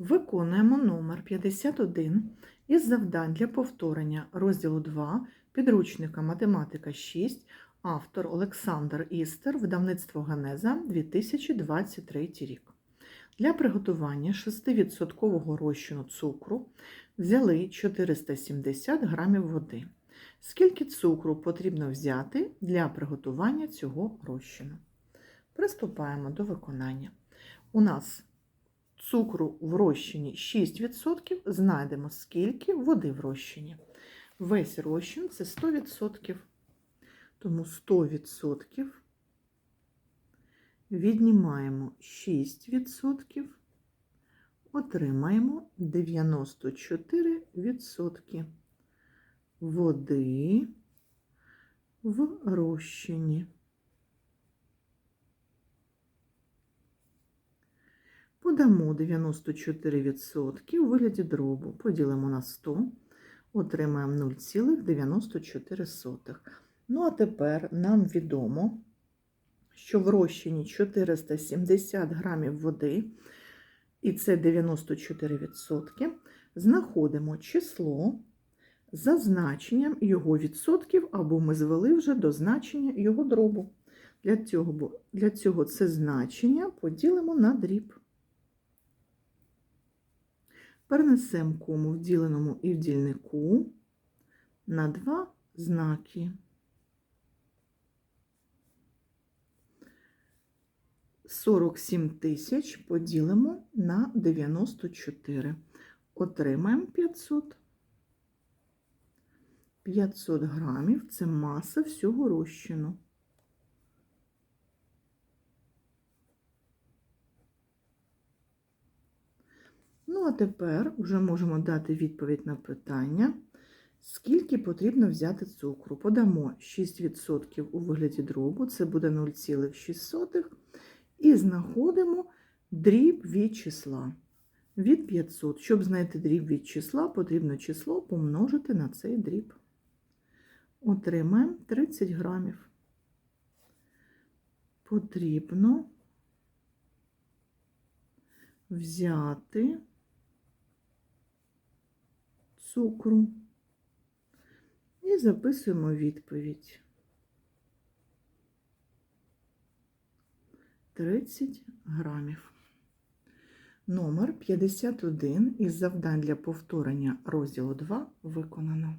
Виконуємо номер 51 із завдань для повторення розділу 2 підручника Математика 6, автор Олександр Істер, видавництво Генеза 2023 рік. Для приготування 6% розчину цукру взяли 470 грамів води. Скільки цукру потрібно взяти для приготування цього розчину? Приступаємо до виконання. У нас цукру в розчині 6%, знайдемо скільки води в розчині. Весь розчин це 100%. Тому 100% віднімаємо 6%, отримаємо 94% води в розчині. Подамо 94% у вигляді дробу, поділимо на 100, отримаємо 0,94. Ну, а тепер нам відомо, що в розчині 470 грамів води, і це 94%, знаходимо число за значенням його відсотків, або ми звели вже до значення його дробу. Для цього, для цього це значення поділимо на дріб. Перенесемо кому в діленому і в дільнику на два знаки. Сорок сім тисяч поділимо на 94. Отримаємо 500. 500 грамів це маса всього розчину. Ну, а тепер вже можемо дати відповідь на питання, скільки потрібно взяти цукру. Подамо 6% у вигляді дробу, це буде 0,6, і знаходимо дріб від числа. Від 500. Щоб знайти дріб від числа, потрібно число помножити на цей дріб. Отримаємо 30 грамів. Потрібно взяти цукру і записуємо відповідь. 30 грамів. Номер 51 із завдань для повторення розділу 2 виконано.